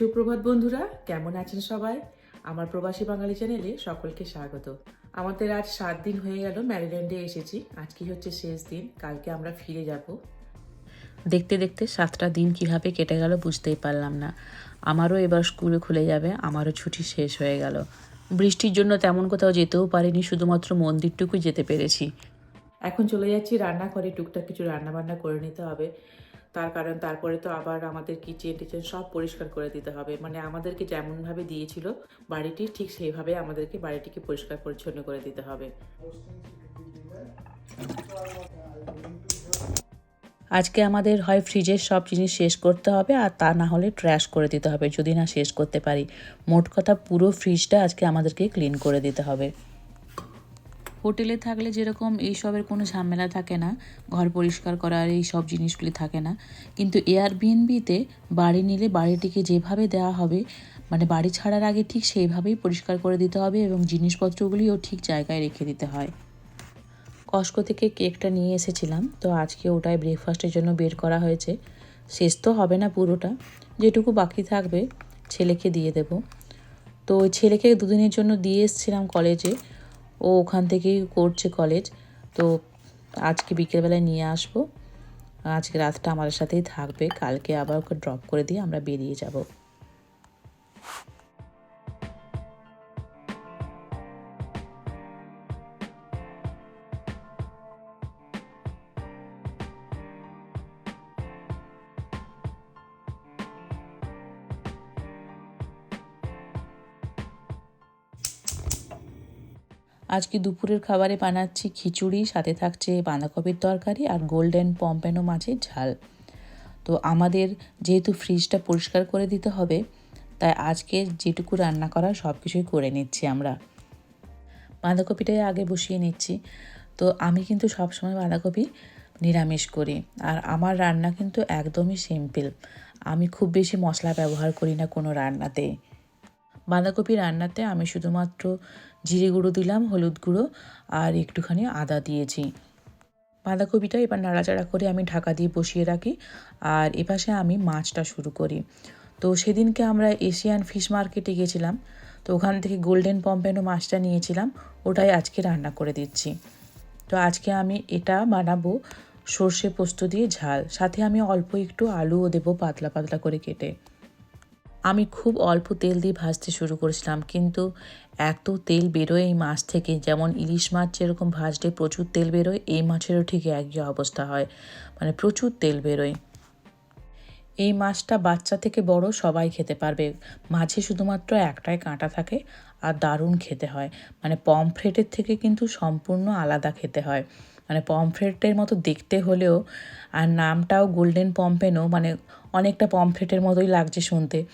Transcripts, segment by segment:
সুপ্রভাত বন্ধুরা, কেমন আছেন সবাই? আমার প্রবাসী বাঙালি চ্যানেলে সকলকে স্বাগত। আমাদের আজ সাত দিন হয়ে গেল ম্যারিল্যান্ডে এসেছি আজকে হচ্ছে শেষ দিন, কালকে আমরা ফিরে যাব। দেখতে দেখতে সাতটা দিন কীভাবে কেটে গেল বুঝতেই পারলাম না। আমারও এবার স্কুল খুলে যাবে, আমারও ছুটি শেষ হয়ে গেল। বৃষ্টির জন্য তেমন কোথাও যেতেও পারিনি, শুধুমাত্র মন্দিরটুকু যেতে পেরেছি। এখন চলে যাচ্ছি রান্নাঘরে, টুকটাক কিছু রান্না বান্না করে নিতে হবে। তার কারণ তারপরে তো আবার আমাদের কিচেন টিচেন সব পরিষ্কার করে দিতে হবে। মানে আমাদেরকে যেমনভাবে দিয়েছিল বাড়িটি, ঠিক সেইভাবে আমাদেরকে বাড়িটিকে পরিষ্কার পরিচ্ছন্ন করে দিতে হবে। আজকে আমাদের হয় ফ্রিজের সব জিনিস শেষ করতে হবে আর তা না হলে ট্র্যাশ করে দিতে হবে, যদি না শেষ করতে পারি। মোট কথা পুরো ফ্রিজটা আজকে আমাদেরকে ক্লিন করে দিতে হবে। হোটেলে থাকলে যেরকম এইসবের কোনো ঝামেলা থাকে না, ঘর পরিষ্কার করার এই সব জিনিসগুলি থাকে না। কিন্তু এয়ারবিএনবিতে বাড়ি নিলে বাড়িটিকে যেভাবে দেওয়া হবে মানে বাড়ি ছাড়ার আগে ঠিক সেইভাবেই পরিষ্কার করে দিতে হবে এবং জিনিসপত্রগুলিও ঠিক জায়গায় রেখে দিতে হয়। কস্কো থেকে কেকটা নিয়ে এসেছিলাম, তো আজকে ওটাই ব্রেকফাস্টের জন্য বের করা হয়েছে। শেষ তো হবে না পুরোটা, যেটুকু বাকি থাকবে ছেলেকে দিয়ে দেব। তো ছেলেকে দুদিনের জন্য দিয়ে এসেছিলাম কলেজে ও ওখান থেকেই করছে কলেজ তো আজকে বিকেলবেলায় নিয়ে আসব। আজকে রাতটা আমাদের সাথেই থাকবে। কালকে আবার ওকে ড্রপ করে দিয়ে আমরা বেরিয়ে যাব। আজকে দুপুরের খাবারে বানাচ্ছি খিচুড়ি, সাথে থাকছে বাঁধাকপির তরকারি আর গোল্ডেন পম্পেনো মাছের ঝাল। তো আমাদের যেহেতু ফ্রিজটা পরিষ্কার করে দিতে হবে, তাই আজকে যেটুকু রান্না করা সব কিছুই করে নিচ্ছি আমরা। বাঁধাকপিটাই আগে বসিয়ে নিচ্ছি। তো আমি কিন্তু সবসময় বাঁধাকপি নিরামিষ করি আর আমার রান্না কিন্তু একদমই সিম্পল আমি খুব বেশি মশলা ব্যবহার করি না কোনো রান্নাতে। বাঁধাকপি রান্নাতে আমি শুধুমাত্র জিরে গুঁড়ো দিলাম, হলুদ গুঁড়ো আর একটুখানি আদা দিয়েছি। বাঁধাকপিটা এবার নাড়াচাড়া করে আমি ঢাকা দিয়ে বসিয়ে রাখি আর এপাশে আমি মাছটা শুরু করি। তো সেদিনকে আমরা এশিয়ান ফিশ মার্কেটে গেছিলাম, তো ওখান থেকে গোল্ডেন পম্পেনো মাছটা নিয়েছিলাম, ওটাই আজকে রান্না করে দিচ্ছি। তো আজকে আমি এটা বানাবো সর্ষে পোস্ত দিয়ে ঝাল, সাথে আমি অল্প একটু আলুও দেবো পাতলা পাতলা করে কেটে। আমি খুব অল্প তেল দিয়ে ভাজতে শুরু করেছিলাম, কিন্তু এত তেল বেরোয় এই মাছ থেকে। যেমন ইলিশ মাছ যেরকম ভাজলে প্রচুর তেল বেরোয়, এই মাছেরও ঠিক একই অবস্থা হয়। মানে প্রচুর তেল বেরোয়। এই মাছটা বাচ্চা থেকে বড় সবাই খেতে পারবে। মাঝে শুধুমাত্র একটাই কাঁটা থাকে আর দারুণ খেতে হয়। মানে পমফ্রেটের থেকে কিন্তু সম্পূর্ণ আলাদা খেতে হয়। মানে পমফ্রেটের মতো দেখতে হলেও আর নামটাও গোল্ডেন পম্পেনও মানে অনেকটা পমফ্রেটের মতোই লাগছে শুনতে।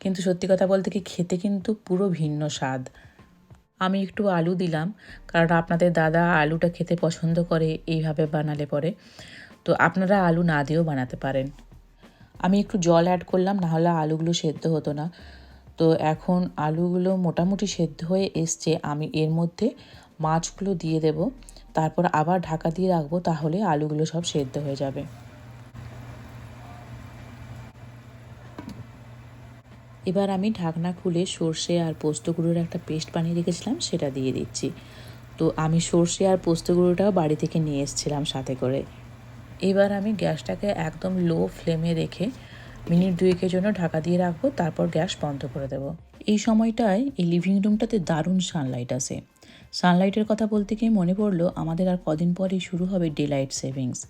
কিন্তু সত্যি কথা বলতে কি খেতে কিন্তু পুরো ভিন্ন স্বাদ। আমি একটু আলু দিলাম, কারণ আপনাদের দাদা আলুটা খেতে পছন্দ করে, এইভাবে বানালে পরে। তো আপনারা আলু না দিয়েও বানাতে পারেন। আমি একটু জল অ্যাড করলাম, নাহলে আলুগুলো সেদ্ধ হতো না। তো এখন আলুগুলো মোটামুটি সেদ্ধ হয়ে এসছে, আমি এর মধ্যে মাছগুলো দিয়ে দেব। তারপর আবার ঢাকা দিয়ে রাখব, তাহলে আলুগুলো সব সেদ্ধ হয়ে যাবে। এবার আমি ঢাকনা খুলে সর্ষে আর পোস্ত গুঁড়োর একটা পেস্ট বানিয়ে রেখেছিলাম, সেটা দিয়ে দিচ্ছি। তো আমি সর্ষে আর পোস্ত গুঁড়োটাও বাড়ি থেকে নিয়ে এসেছিলাম সাথে করে। এবার আমি গ্যাসটাকে একদম লো ফ্লেমে রেখে মিনিট দুয়েকের জন্য ঢাকা দিয়ে রাখব, তারপর গ্যাস বন্ধ করে দেবো। এই সময়টায় এই লিভিং রুমটাতে দারুণ সানলাইট আছে। সানলাইটের কথা বলতে গিয়ে মনে পড়ল, আমাদের আর কদিন পরেই শুরু হবে ডে লাইট সেভিংস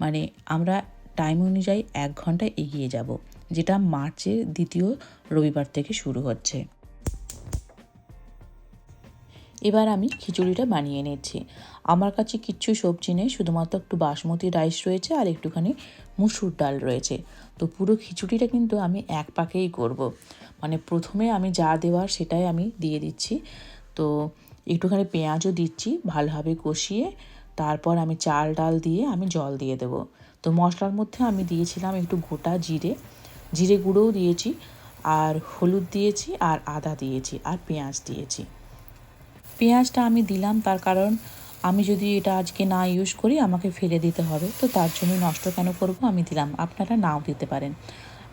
মানে আমরা টাইম অনুযায়ী এক ঘণ্টা এগিয়ে যাব, যেটা মার্চের দ্বিতীয় রবিবার থেকে শুরু হচ্ছে। এবার আমি খিচুড়িটা বানিয়ে নিচ্ছি। আমার কাছে কিচ্ছু সবজি নেই, শুধুমাত্র একটু বাসমতি রাইস রয়েছে আর একটুখানি মুসুর ডাল রয়েছে। তো পুরো খিচুড়িটা কিন্তু আমি এক পাকেই করব। মানে প্রথমে আমি যা দেওয়ার সেটাই আমি দিয়ে দিচ্ছি। তো একটুখানি পেঁয়াজও দিচ্ছি ভালোভাবে কষিয়ে। তারপর আমি চাল ডাল দিয়ে আমি জল দিয়ে দেব। তো মশলার মধ্যে আমি দিয়েছিলাম একটু গোটা জিরে। জিরে গুঁড়োও দিয়েছি, আর হলুদ দিয়েছি, আর আদা দিয়েছি, আর পেঁয়াজ দিয়েছি। পেঁয়াজটা আমি দিলাম তার কারণ আমি যদি এটা আজকে না ইউজ করি, আমাকে ফেলে দিতে হবে। তো তার জন্য নষ্ট কেন করব আমি দিলাম। আপনারা নাও দিতে পারেন।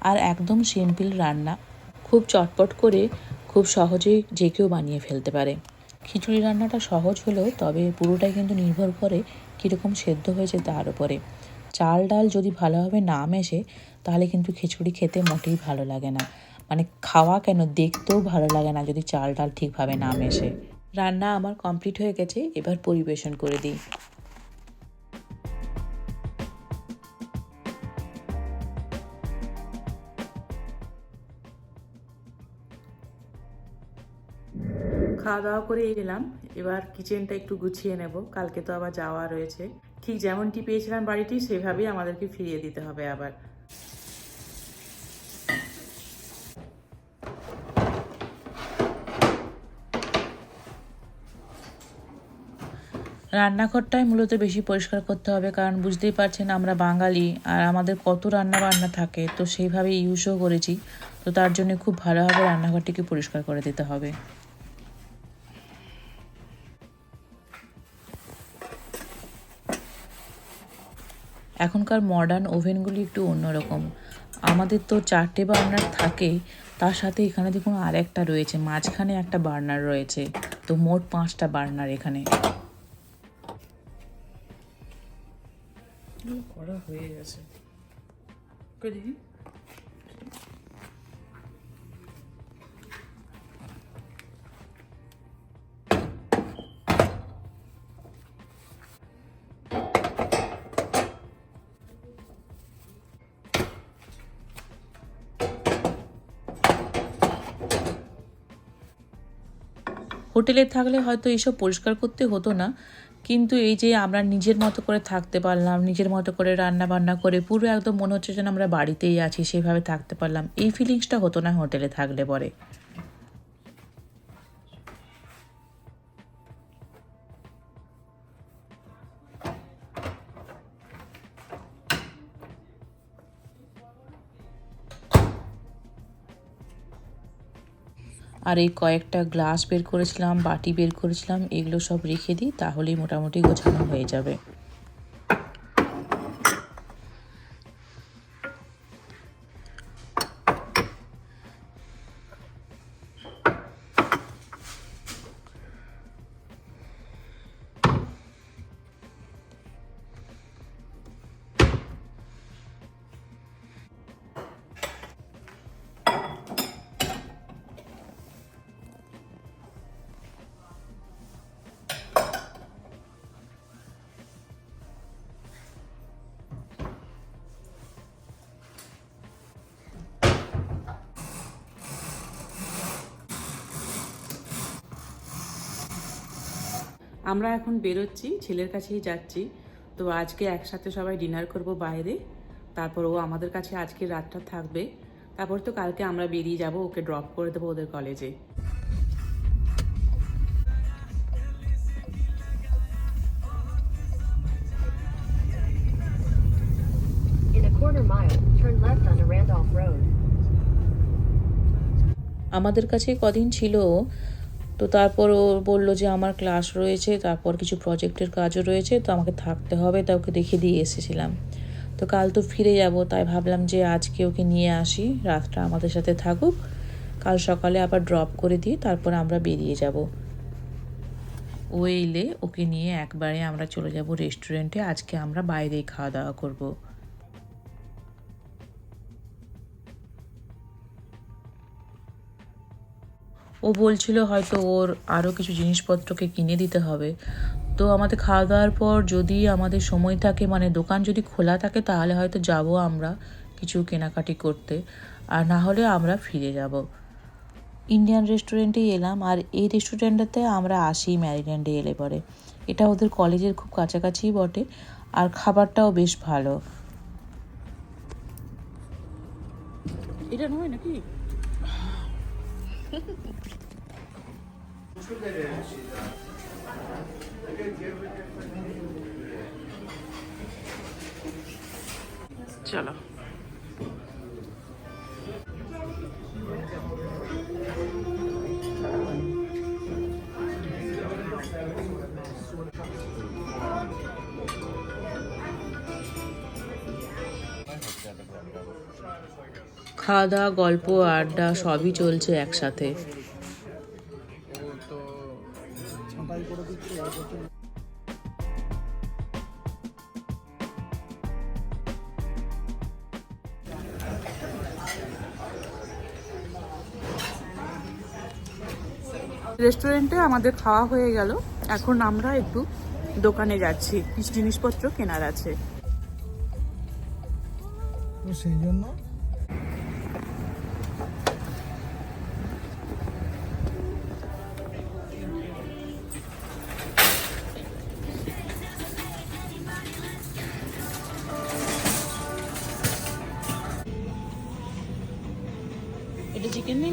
আর একদম সিম্পল রান্না। খুব চটপট করে খুব সহজেই যে কেউ বানিয়ে ফেলতে পারে। খিচুড়ি রান্নাটা সহজ হলেও তবে পুরোটাই কিন্তু নির্ভর করে কীরকম সেদ্ধ হয়েছে তার উপরে। চাল ডাল যদি ভালোভাবে না মেশে, তাহলে কিন্তু খিচুড়ি খেতে মোটেই ভালো লাগে না। মানে খাওয়া কেন দেখতেও ভালো লাগে না যদি চাল ডাল ঠিকভাবে না মেশে। রান্না আমার কমপ্লিট হয়ে গেছে, এবার পরিবেশন করে দিই। খাওয়া দাওয়া করে এলাম, এবার কিচেনটা একটু গুছিয়ে নেব, কালকে তো আবার যাওয়া রয়েছে। ঠিক যেমনটি পেয়েছিলাম বাড়িটি, সেভাবেই আমাদেরকে ফিরিয়ে দিতে হবে আবার। রান্নাঘরটাই মূলত বেশি পরিষ্কার করতে হবে, কারণ বুঝতেই পারছেন আমরা বাঙালি আর আমাদের কত রান্না বান্না থাকে, তো সেইভাবে ইউজও করেছি। তো তার জন্য খুব ভালোভাবে রান্নাঘরটিকে পরিষ্কার করে দিতে হবে। এখনকার মডার্ন ওভেনগুলি একটু অন্যরকম। আমাদের তো চারটে বার্নার থাকে, তার সাথে এখানে দেখুন আর একটা রয়েছে, মাঝখানে একটা বার্নার রয়েছে, তো মোট পাঁচটা বার্নার এখানে। করা হয়ে গেছে। দেখি হোটেলে থাকলে হয়তো এইসব পরিষ্কার করতে হতো না কিন্তু এই যে আমরা নিজের মতো করে থাকতে পারলাম, নিজের মতো করে রান্না বান্না করে পুরো একদম মনে হচ্ছে যেন আমরা বাড়িতেই আছি সেভাবে থাকতে পারলাম। এই ফিলিংসটা হতো না হোটেলে থাকলে পরে। আর এই কয়েকটা গ্লাস বের করেছিলাম, বাটি বের করেছিলাম, এগুলো সব রেখে দিই, তাহলেই মোটামুটি গোছানো হয়ে যাবে। আমরা এখন বেরোচ্ছি ছেলের কাছেই যাচ্ছি তো আজকে একসাথে সবাই ডিনার করব বাইরে তারপর ও আমাদের কাছে আজকে রাতটা থাকবে তারপর তো কালকে আমরা বেরিয়ে যাব ওকে ড্রপ করে দেবো ওদের কলেজে. আমাদের কাছে কদিন ছিল ও। তো তারপর ও বলল যে আমার ক্লাস রয়েছে, তারপর কিছু প্রজেক্টের কাজও রয়েছে, তো আমাকে থাকতে হবে, তা ওকে দেখে দিয়ে এসেছিলাম। তো কাল তো ফিরে যাব, তাই ভাবলাম যে আজকে ওকে নিয়ে আসি, রাতটা আমাদের সাথে থাকুক। কাল সকালে আবার ড্রপ করে দিই তারপর আমরা বেরিয়ে যাব। ও এলে ওকে নিয়ে একবারে আমরা চলে যাব রেস্টুরেন্টে আজকে আমরা বাইরেই খাওয়া দাওয়া করব। ও বলছিল হয়তো ওর আরও কিছু জিনিসপত্রকে কিনে দিতে হবে। তো আমাদের খাওয়া দাওয়ার পর যদি আমাদের সময় থাকে মানে দোকান যদি খোলা থাকে, তাহলে হয়তো যাব আমরা কিছু কেনাকাটি করতে। আর না হলে আমরা ফিরে যাব। ইন্ডিয়ান রেস্টুরেন্টেই এলাম, আর এই রেস্টুরেন্টটাতে আমরা আসি ম্যারিল্যান্ডে এলে পরে। এটা ওদের কলেজের খুব কাছাকাছিই বটে, আর খাবারটাও বেশ ভালো। এটা নয় নাকি? চলো খাওয়া দাওয়া গল্প আড্ডা সবই চলছে একসাথে। ও তো ছাঁটাই করে দিচ্ছে এবছর রেস্টুরেন্টে আমাদের খাওয়া হয়ে গেল। এখন আমরা একটু দোকানে যাচ্ছি। কিছু জিনিসপত্র কেনার আছে। সেই জন্য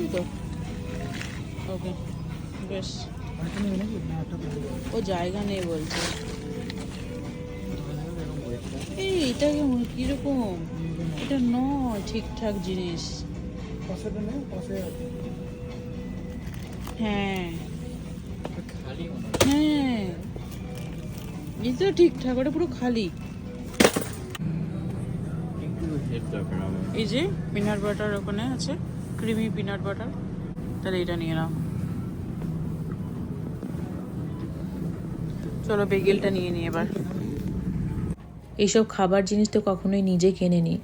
এটা তো। ওকে বেশ। ও জায়গা নেই বলছে। এই এটা কেমন? কীরকম? এটা নয় ঠিকঠাক জিনিস। হ্যাঁ। হ্যাঁ। এই তো ঠিকঠাক ওটা পুরো খালি। এই যে পিনাট বাটার ওখানে আছে। ক্রিমি পিনাট বাটার তাহলে এটা নিয়ে নাও। চলো বেগেলটা নিয়ে নিই এবার। এইসব খাবার জিনিস তো কখনোই নিজে কেনে নি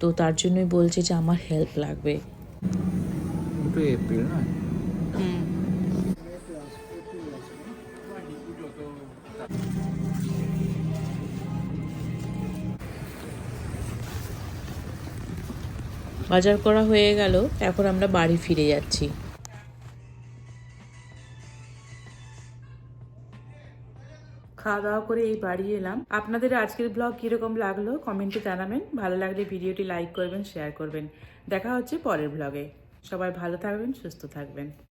তো তার জন্যই বলছে যে আমার হেল্প লাগবে। এপ্রিল না বাজার করা হয়ে গেল, এখন আমরা বাড়ি ফিরে যাচ্ছি। খাওয়া দাওয়া করে এই বাড়ি এলাম। আপনাদের আজকের ব্লগ কীরকম লাগল কমেন্টে জানাবেন। ভালো লাগলে ভিডিওটি লাইক করবেন শেয়ার করবেন। দেখা হচ্ছে পরের ব্লগে সবাই ভালো থাকবেন, সুস্থ থাকবেন।